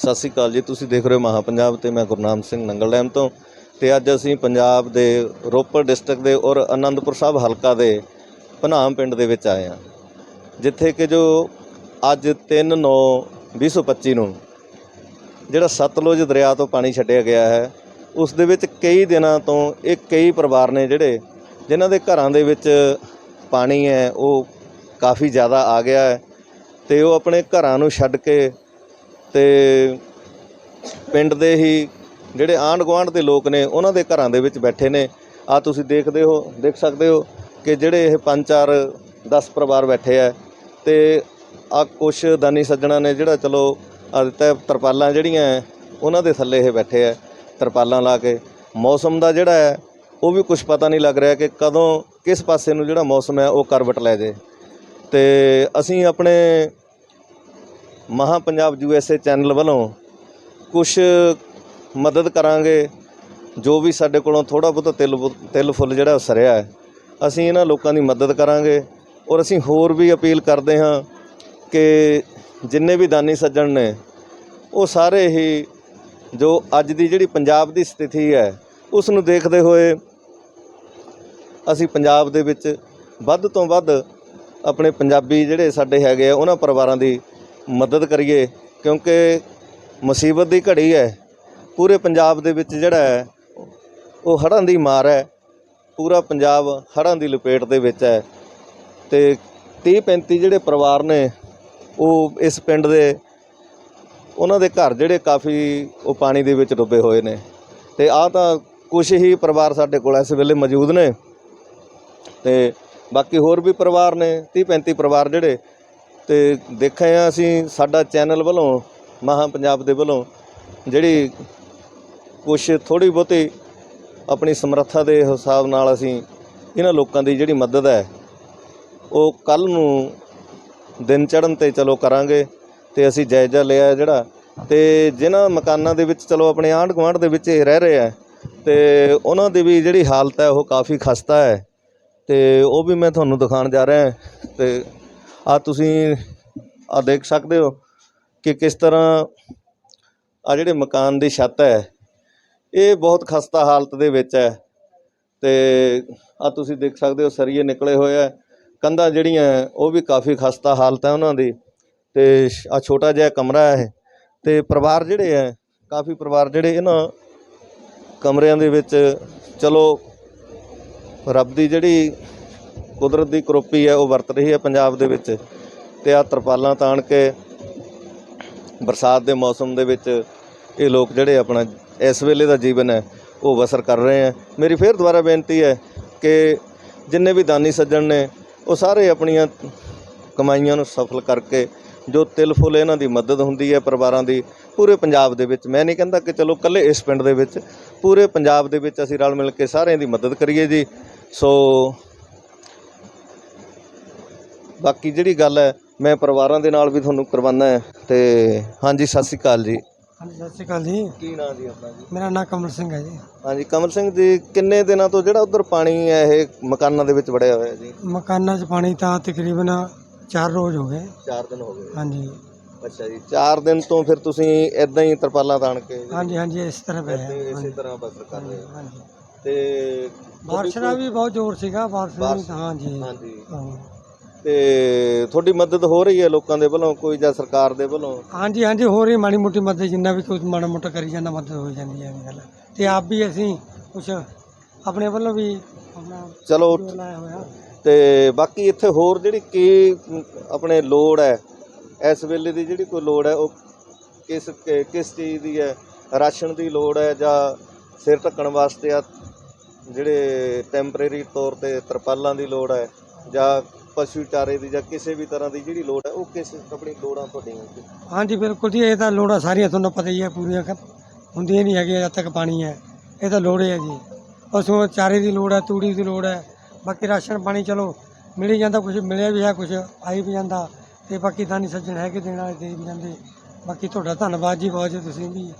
ਸਤਿ ਸ਼੍ਰੀ ਅਕਾਲ ਜੀ, ਤੁਸੀਂ ਦੇਖ ਰਹੇ ਹੋ ਮਹਾ ਪੰਜਾਬ ਤੇ ਮੈਂ ਗੁਰਨਾਮ ਸਿੰਘ ਨੰਗਲ ਡੈਮ ਤੋਂ ਤੇ ਅੱਜ ਅਸੀਂ ਪੰਜਾਬ ਦੇ ਰੋਪੜ ਡਿਸਟ੍ਰਿਕਟ ਦੇ ਔਰ ਆਨੰਦਪੁਰ ਸਾਹਿਬ ਹਲਕਾ ਦੇ ਪਨਾਮ ਪਿੰਡ ਦੇ ਵਿੱਚ ਆਏ ਹਾਂ, ਜਿੱਥੇ ਕਿ ਜੋ ਅੱਜ 3 9 2025 ਨੂੰ ਜਿਹੜਾ ਸਤਲੁਜ ਦਰਿਆ ਤੋਂ ਪਾਣੀ ਛੱਡਿਆ ਗਿਆ ਹੈ, ਉਸ ਦੇ ਵਿੱਚ ਕਈ ਦਿਨਾਂ ਤੋਂ ਇਹ ਕਈ ਪਰਿਵਾਰ ਨੇ ਜਿਹੜੇ, ਜਿਨ੍ਹਾਂ ਦੇ ਘਰਾਂ ਦੇ ਵਿੱਚ ਪਾਣੀ ਹੈ, ਉਹ ਕਾਫੀ ਜ਼ਿਆਦਾ ਆ ਗਿਆ ਹੈ ਤੇ ਉਹ ਆਪਣੇ ਘਰਾਂ ਨੂੰ ਛੱਡ ਕੇ ਤੇ ਪਿੰਡ ਦੇ ਹੀ ਜਿਹੜੇ ਆਂਢ ਗੁਆਂਢ ਦੇ ਲੋਕ ਨੇ, ਉਹਨਾਂ ਦੇ ਘਰਾਂ ਦੇ ਵਿੱਚ ਬੈਠੇ ਨੇ। ਆ ਤੁਸੀਂ ਦੇਖਦੇ ਹੋ, ਦੇਖ ਸਕਦੇ ਹੋ ਕਿ ਜਿਹੜੇ ਇਹ ਪੰਜ ਚਾਰ 10 ਪਰਿਵਾਰ ਬੈਠੇ ਆ ਤੇ ਆ ਕੁਛ ਦਾਨੀ ਸੱਜਣਾ ਨੇ ਜਿਹੜਾ ਚਲੋ ਆ ਦਿੱਤਾ ਤਰਪਾਲਾਂ ਜਿਹੜੀਆਂ ਉਹਨਾਂ ਦੇ ਥੱਲੇ ਇਹ ਬੈਠੇ ਆ, ਤਰਪਾਲਾਂ ਲਾ ਕੇ। ਮੌਸਮ ਦਾ ਜਿਹੜਾ ਹੈ, ਉਹ ਵੀ ਕੁਝ ਪਤਾ ਨਹੀਂ ਲੱਗ ਰਿਹਾ ਕਿ ਕਦੋਂ ਕਿਸ ਪਾਸੇ ਨੂੰ ਜਿਹੜਾ ਮੌਸਮ ਹੈ, ਉਹ ਕਰਵਟ ਲੈ ਜੇ ਤੇ ਅਸੀਂ ਆਪਣੇ ਮਹਾ ਪੰਜਾਬ ਯੂਐਸਏ ਚੈਨਲ ਵੱਲੋਂ ਕੁਝ ਮਦਦ ਕਰਾਂਗੇ, ਜੋ ਵੀ ਸਾਡੇ ਕੋਲੋਂ ਥੋੜਾ ਬਹੁਤਾ ਤਿਲ ਤਿਲ ਫੁੱਲ ਜਿਹੜਾ ਸਰਿਆ ਹੈ, ਅਸੀਂ ਇਹਨਾਂ ਲੋਕਾਂ ਦੀ ਮਦਦ ਕਰਾਂਗੇ ਔਰ ਅਸੀਂ ਹੋਰ ਵੀ ਅਪੀਲ ਕਰਦੇ ਹਾਂ ਕਿ ਜਿੰਨੇ ਵੀ ਦਾਨੀ ਸੱਜਣ ਨੇ, ਉਹ ਸਾਰੇ ਹੀ ਜੋ ਅੱਜ ਦੀ ਜਿਹੜੀ ਪੰਜਾਬ ਦੀ ਸਥਿਤੀ ਹੈ, ਉਸ ਨੂੰ ਦੇਖਦੇ ਹੋਏ ਅਸੀਂ ਪੰਜਾਬ ਦੇ ਵਿੱਚ ਵੱਧ ਤੋਂ ਵੱਧ ਆਪਣੇ ਪੰਜਾਬੀ ਜਿਹੜੇ ਸਾਡੇ ਹੈਗੇ ਆ, ਉਹਨਾਂ ਪਰਿਵਾਰਾਂ ਦੀ ਮਦਦ ਕਰੀਏ, ਕਿਉਂਕਿ ਮੁਸੀਬਤ ਦੀ ਘੜੀ ਹੈ। ਪੂਰੇ ਪੰਜਾਬ ਦੇ ਵਿੱਚ ਜਿਹੜਾ ਹੈ, ਉਹ ਹੜ੍ਹਾਂ ਦੀ ਮਾਰ ਹੈ। ਪੂਰਾ ਪੰਜਾਬ ਹੜ੍ਹਾਂ ਦੀ ਲਪੇਟ ਦੇ ਵਿੱਚ ਹੈ। ਤੇ 30 35 ਜਿਹੜੇ ਪਰਿਵਾਰ ਨੇ, ਉਹ ਇਸ ਪਿੰਡ ਦੇ, ਉਹਨਾਂ ਦੇ ਘਰ ਜਿਹੜੇ ਕਾਫੀ ਉਹ ਪਾਣੀ ਦੇ ਵਿੱਚ ਡੁੱਬੇ ਹੋਏ ਨੇ। ਤੇ ਆ ਤਾਂ ਕੁਝ ਹੀ ਪਰਿਵਾਰ ਸਾਡੇ ਕੋਲ ਇਸ ਵੇਲੇ ਮੌਜੂਦ ਨੇ। ਤੇ ਬਾਕੀ ਹੋਰ ਵੀ ਪਰਿਵਾਰ ਨੇ 30 35 ਪਰਿਵਾਰ ਜਿਹੜੇ ਤੇ ਦੇਖਿਆ ਆ ਅਸੀਂ ਸਾਡਾ ਚੈਨਲ ਵੱਲੋਂ, ਮਹਾ ਪੰਜਾਬ ਦੇ ਵੱਲੋਂ, ਜਿਹੜੀ ਕੁਛ ਥੋੜੀ ਬਹੁਤੀ ਆਪਣੀ ਸਮਰੱਥਾ ਦੇ ਹਿਸਾਬ ਨਾਲ ਅਸੀਂ ਇਹਨਾਂ ਲੋਕਾਂ ਦੀ ਜਿਹੜੀ ਮਦਦ ਹੈ, ਉਹ ਕੱਲ ਨੂੰ ਦਿਨ ਚੜ੍ਹਨ ਤੇ ਚਲੋ ਕਰਾਂਗੇ ਤੇ ਅਸੀਂ ਜਾਇਜ਼ਾ ਲਿਆ ਜਿਹੜਾ ਤੇ ਜਿਨ੍ਹਾਂ ਮਕਾਨਾਂ ਦੇ ਵਿੱਚ ਚਲੋ ਆਪਣੇ ਆਂਢ ਗੁਆਂਢ ਦੇ ਵਿੱਚ ਇਹ ਰਹਿ ਰਹੇ ਆ ਤੇ ਉਹਨਾਂ ਦੀ ਵੀ ਜਿਹੜੀ ਹਾਲਤ ਹੈ ਉਹ ਕਾਫੀ ਖਸਤਾ ਹੈ, ਤੇ ਉਹ ਵੀ ਮੈਂ ਤੁਹਾਨੂੰ ਦਿਖਾਉਣ ਜਾ ਰਿਹਾ ਤੇ ਆ ਤੁਸੀਂ ਆ ਦੇਖ ਸਕਦੇ ਹੋ ਕਿ ਕਿਸ ਤਰ੍ਹਾਂ ਆ ਜਿਹੜੇ ਮਕਾਨ ਦੀ ਛੱਤ ਹੈ, ਇਹ ਬਹੁਤ ਖਸਤਾ ਹਾਲਤ ਦੇ ਵਿੱਚ ਹੈ ਤੇ ਆ ਤੁਸੀਂ ਦੇਖ ਸਕਦੇ ਹੋ ਸਰੀਏ ਨਿਕਲੇ ਹੋਏ ਆ ਕੰਧਾਂ ਜਿਹੜੀਆਂ ਉਹ ਵੀ ਕਾਫੀ ਖਸਤਾ ਹਾਲਤ ਹੈ ਉਹਨਾਂ ਦੀ ਤੇ ਆ ਛੋਟਾ ਜਿਹਾ ਕਮਰਾ ਹੈ ਤੇ ਪਰਿਵਾਰ ਜਿਹੜੇ ਹੈ, ਕਾਫੀ ਪਰਿਵਾਰ ਜਿਹੜੇ ਇਹਨਾਂ ਕਮਰਿਆਂ ਦੇ ਵਿੱਚ ਚਲੋ ਰੱਬ ਦੀ ਜਿਹੜੀ ਕੁਦਰਤ ਦੀ ਕਰੋਪੀ ਹੈ, ਉਹ ਵਰਤ ਰਹੀ ਹੈ ਪੰਜਾਬ ਦੇ ਵਿੱਚ ਤੇ ਆ ਤਰਪਾਲਾਂ ਤਾਣ ਕੇ ਬਰਸਾਤ ਦੇ ਮੌਸਮ ਦੇ ਵਿੱਚ ਇਹ ਲੋਕ ਜਿਹੜੇ ਆਪਣਾ ਇਸ ਵੇਲੇ ਦਾ ਜੀਵਨ ਹੈ, ਉਹ ਬਸਰ ਕਰ ਰਹੇ ਹੈ। ਮੇਰੀ ਫੇਰ ਦੁਬਾਰਾ ਬੇਨਤੀ ਹੈ ਕਿ ਜਿੰਨੇ ਵੀ ਦਾਨੀ ਸੱਜਣ ਨੇ, ਉਹ ਸਾਰੇ ਆਪਣੀਆਂ ਕਮਾਈਆਂ ਨੂੰ ਸਫਲ ਕਰਕੇ ਜੋ ਤਿਲ ਫੁੱਲ ਇਹਨਾਂ ਦੀ ਮਦਦ ਹੁੰਦੀ ਹੈ ਪਰਿਵਾਰਾਂ ਦੀ, ਪੂਰੇ ਪੰਜਾਬ ਦੇ ਵਿੱਚ, ਮੈਂ ਨਹੀਂ ਕਹਿੰਦਾ ਕਿ ਚਲੋ ਕੱਲੇ ਇਸ ਪਿੰਡ ਦੇ ਵਿੱਚ, ਪੂਰੇ ਪੰਜਾਬ ਦੇ ਵਿੱਚ ਅਸੀਂ ਰਲ ਮਿਲ ਕੇ ਸਾਰਿਆਂ ਦੀ ਮਦਦ ਕਰੀਏ ਜੀ। ਸੋ ਬਾਕੀ ਜਿਹੜੀ ਗੱਲ ਹੈ ਮੈਂ ਪਰਿਵਾਰਾਂ ਦੇ ਨਾਲ ਵੀ ਤੁਹਾਨੂੰ ਕਰਵਾਉਣਾ ਹੈ। ਤੇ ਹਾਂਜੀ ਸਤਿ ਸ਼੍ਰੀ ਅਕਾਲ ਜੀ। ਹਾਂਜੀ ਸਤਿ ਸ਼੍ਰੀ ਅਕਾਲ ਜੀ। ਕੀ ਨਾਂ ਜੀ ਆਪਣਾ ਜੀ? ਮੇਰਾ ਨਾਮ ਕਮਲ ਸਿੰਘ ਹੈ ਜੀ। ਹਾਂਜੀ ਕਮਲ ਸਿੰਘ ਜੀ ਕਿੰਨੇ ਦਿਨਾਂ ਤੋਂ ਜਿਹੜਾ ਉਧਰ ਪਾਣੀ ਹੈ ਇਹ ਮਕਾਨਾਂ ਦੇ ਵਿੱਚ ਵੜਿਆ ਹੋਇਆ ਜੀ? ਮਕਾਨਾਂ 'ਚ ਪਾਣੀ ਤਾਂ ਤਕਰੀਬਨ 4 ਰੋਜ਼ ਹੋ ਗਏ। 4 ਦਿਨ ਹੋ ਗਏ। ਹਾਂਜੀ। ਅੱਛਾ ਜੀ 4 ਦਿਨ ਤੋਂ ਫਿਰ ਤੁਸੀਂ ਇਦਾਂ ਹੀ ਤਰਪਾਲਾਂ ਤਾਣ ਕੇ ਹਾਂਜੀ ਹਾਂਜੀ ਇਸ ਤਰ੍ਹਾਂ ਪਿਆ ਇਸੇ ਤਰ੍ਹਾਂ ਬਸਰ ਕਰ ਰਹੇ ਹੋ। ਹਾਂਜੀ ਤੇ ਬਾਰਿਸ਼ ਦਾ ਵੀ ਬਹੁਤ ਜ਼ੋਰ ਸੀਗਾ ਬਾਰਿਸ਼ ਹਾਂਜੀ। ਹਾਂਜੀ। ਤੇ ਤੁਹਾਡੀ ਮਦਦ ਹੋ ਰਹੀ ਹੈ ਲੋਕਾਂ ਦੇ ਵੱਲੋਂ ਕੋਈ ਜਾਂ ਸਰਕਾਰ ਦੇ ਵੱਲੋਂ? ਹਾਂਜੀ ਹਾਂਜੀ ਹੋ ਰਹੀ ਮਾੜੀ ਮੋਟੀ ਮਦਦ ਜਿੰਨਾ ਵੀ ਕੁਝ ਮਾੜਾ ਮੋਟਾ ਕਰੀ ਜਾਂਦਾ ਮਦਦ ਹੋ ਜਾਂਦੀ ਹੈ ਇਹ ਗੱਲ। ਤੇ ਆਪ ਵੀ ਅਸੀਂ ਕੁਝ ਆਪਣੇ ਵੱਲੋਂ ਵੀ ਆਪਣਾ ਚਲੋ ਜੋ ਲਾਇਆ ਹੋਇਆ। ਤੇ ਬਾਕੀ ਇੱਥੇ ਹੋਰ ਜਿਹੜੀ ਕੀ ਆਪਣੇ ਲੋੜ ਹੈ ਇਸ ਵੇਲੇ ਦੀ ਜਿਹੜੀ ਕੋਈ ਲੋੜ ਹੈ ਉਹ ਕਿਸ ਕਿਸ ਚੀਜ਼ ਦੀ ਹੈ? ਰਾਸ਼ਨ ਦੀ ਲੋੜ ਹੈ ਜਾਂ ਸਿਰ ਢੱਕਣ ਵਾਸਤੇ ਆ ਜਿਹੜੇ ਟੈਂਪਰੇਰੀ ਤੌਰ ਤੇ ਤਰਪਾਲਾਂ ਦੀ ਲੋੜ ਹੈ ਜਾਂ ਪਸ਼ੂ ਚਾਰੇ ਦੀ ਜਾਂ ਕਿਸੇ ਵੀ ਤਰ੍ਹਾਂ ਦੀ ਜਿਹੜੀ ਲੋੜ ਹੈ ਉਹ ਕਿਸ ਆਪਣੀ ਲੋੜਾਂ ਤੁਹਾਡੀਆਂ ਕੀ? ਹਾਂਜੀ ਬਿਲਕੁਲ ਜੀ ਇਹ ਤਾਂ ਲੋੜਾਂ ਸਾਰੀਆਂ ਤੁਹਾਨੂੰ ਪਤਾ ਹੀ ਹੈ ਪੂਰੀਆਂ ਖ- ਹੁੰਦੀਆਂ ਨਹੀਂ ਹੈਗੀਆਂ ਜਦ ਤੱਕ ਪਾਣੀ ਹੈ। ਇਹ ਤਾਂ ਲੋੜ ਹੈ ਜੀ। ਪਸ਼ੂ ਚਾਰੇ ਦੀ ਲੋੜ ਹੈ ਤੂੜੀ ਦੀ ਲੋੜ ਹੈ। ਬਾਕੀ ਰਾਸ਼ਨ ਪਾਣੀ ਚਲੋ ਮਿਲ ਹੀ ਜਾਂਦਾ ਕੁਝ ਮਿਲਿਆ ਵੀ ਹੈ ਕੁਝ ਆਈ ਵੀ ਜਾਂਦਾ। ਤੇ ਬਾਕੀ ਦਾਨੀ ਸੱਜਣ ਹੈਗੇ ਦੇਣ ਵਾਲੇ ਦੇ ਵੀ ਜਾਂਦੇ। ਬਾਕੀ ਤੁਹਾਡਾ ਧੰਨਵਾਦ ਜੀ ਬਹੁਤ ਜੀ ਤੁਸੀਂ ਵੀ।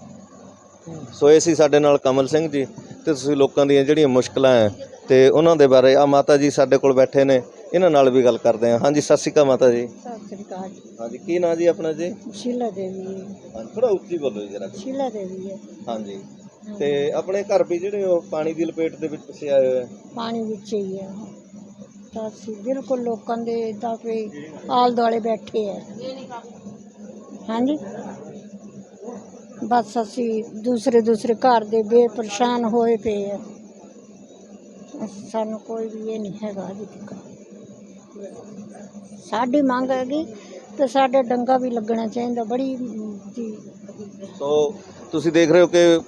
ਤੇ ਸੋ ਇਹ ਸੀ ਸਾਡੇ ਨਾਲ ਕਮਲ ਸਿੰਘ ਜੀ ਤੇ ਤੁਸੀਂ ਲੋਕਾਂ ਦੀਆਂ ਜਿਹੜੀਆਂ ਮੁਸ਼ਕਲਾਂ ਹੈ ਤੇ ਉਹਨਾਂ ਦੇ ਬਾਰੇ ਆ ਮਾਤਾ ਜੀ ਸਾਡੇ ਕੋਲ ਬੈਠੇ ਨੇ। ਇਹਨਾਂ ਨਾਲ ਵੀ ਗੱਲ ਕਰਦੇ ਹਾਂ। ਹਾਂਜੀ ਸਤਿ ਸ਼੍ਰੀ ਅਕਾਲ ਮਾਤਾ ਜੀ। ਸਤਿ ਸ੍ਰੀ ਅਕਾਲ ਹਾਂਜੀ ਕੀ ਨਾਂ ਜੀ ਆਪਣਾ ਜੀ? ਸ਼ੀਲਾ ਦੇਵੀ ਹੈ। ਹਾਂ ਥੋੜਾ ਉੱਚੀ ਬੋਲੋ ਜਰਾ। ਸ਼ੀਲਾ ਦੇਵੀ ਹੈ। ਹਾਂਜੀ। ਤੇ ਆਪਣੇ ਘਰ ਵੀ ਜਿਹੜੇ ਉਹ ਪਾਣੀ ਦੀ ਲਪੇਟ ਦੇ ਵਿੱਚ ਫਸੇ ਆਏ ਹੋਏ ਆ ਪਾਣੀ ਵਿੱਚ ਹੀ ਹੈ। ਤਾਂ ਅਸੀਂ ਬਿਲਕੁਲ ਲੋਕਾਂ ਦੇ ਇਦਾਂ ਵੀ ਆਲ ਦੁਆਲੇ ਬੈਠੇ ਹੈ। ਹਾਂਜੀ। ਬਸ ਅਸੀਂ ਦੂਸਰੇ ਦੂਸਰੇ ਘਰ ਦੇ ਬੇਪਰੇਸ਼ਾਨ ਹੋਏ ਪਏ ਆ ਸਾਨੂੰ ਕੋਈ ਵੀ ਇਹ ਨਹੀਂ ਹੈਗਾ ਅਜੇ ਤੱਕ। ਸਾਡੀ ਮੰਗ ਹੈਗੀ ਤੇ ਸਾਡਾ ਡੰਗਾ ਵੀ ਲੱਗਣਾ ਚਾਹੀਦਾ, ਬੜੀ ਜੀ। ਸੋ ਤੁਸੀਂ ਦੇਖ ਰਹੇ ਹੋ ਕਿ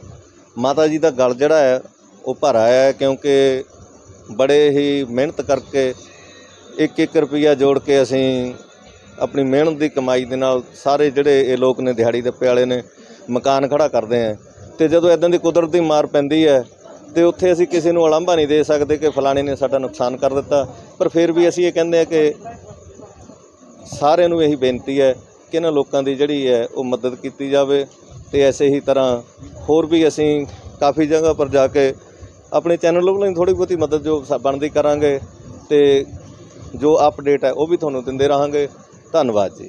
ਮਾਤਾ ਜੀ ਦਾ ਗਲ ਜਿਹੜਾ ਹੈ, ਉਹ ਭਰਾ ਹੈ ਕਿਉਂਕਿ ਬੜੇ ਹੀ ਮਿਹਨਤ ਕਰਕੇ ਇੱਕ ਇੱਕ ਰੁਪਈਆ ਜੋੜ ਕੇ ਅਸੀਂ ਆਪਣੀ ਮਿਹਨਤ ਦੀ ਕਮਾਈ ਦੇ ਨਾਲ ਸਾਰੇ ਜਿਹੜੇ ਇਹ ਲੋਕ ਨੇ ਦਿਹਾੜੀ ਦੇ ਪਿਆਲੇ ਨੇ, ਮਕਾਨ ਖੜਾ ਕਰਦੇ ਆ ਤੇ ਜਦੋਂ ਇਦਾਂ ਦੀ ਕੁਦਰਤ ਦੀ ਮਾਰ ਪੈਂਦੀ ਹੈ ਤੇ ਉੱਥੇ ਅਸੀਂ ਕਿਸੇ ਨੂੰ ਅਲੰਭਾ ਨਹੀਂ ਦੇ ਸਕਦੇ ਕਿ ਫਲਾਣੇ ਨੇ ਸਾਡਾ ਨੁਕਸਾਨ ਕਰ ਦਿੱਤਾ। ਪਰ ਫਿਰ ਵੀ ਅਸੀਂ ਇਹ ਕਹਿੰਦੇ ਆ ਕਿ ਸਾਰਿਆਂ ਨੂੰ ਇਹੀ ਬੇਨਤੀ ਹੈ ਕਿ ਇਹਨਾਂ ਲੋਕਾਂ ਦੀ ਜਿਹੜੀ ਹੈ ਉਹ ਮਦਦ ਕੀਤੀ ਜਾਵੇ ਤੇ ਐਸੇ ਹੀ ਤਰ੍ਹਾਂ ਹੋਰ ਵੀ ਅਸੀਂ ਕਾਫੀ ਜਗ੍ਹਾ ਪਰ ਜਾ ਕੇ ਆਪਣੇ ਚੈਨਲ ਵੱਲੋਂ ਥੋੜੀ ਬਹੁਤੀ ਮਦਦ ਜੋ ਬਣਦੀ ਕਰਾਂਗੇ ਤੇ ਜੋ ਅਪਡੇਟ ਹੈ ਉਹ ਵੀ ਤੁਹਾਨੂੰ ਦਿੰਦੇ ਰਹਾਂਗੇ। ਧੰਨਵਾਦ ਜੀ।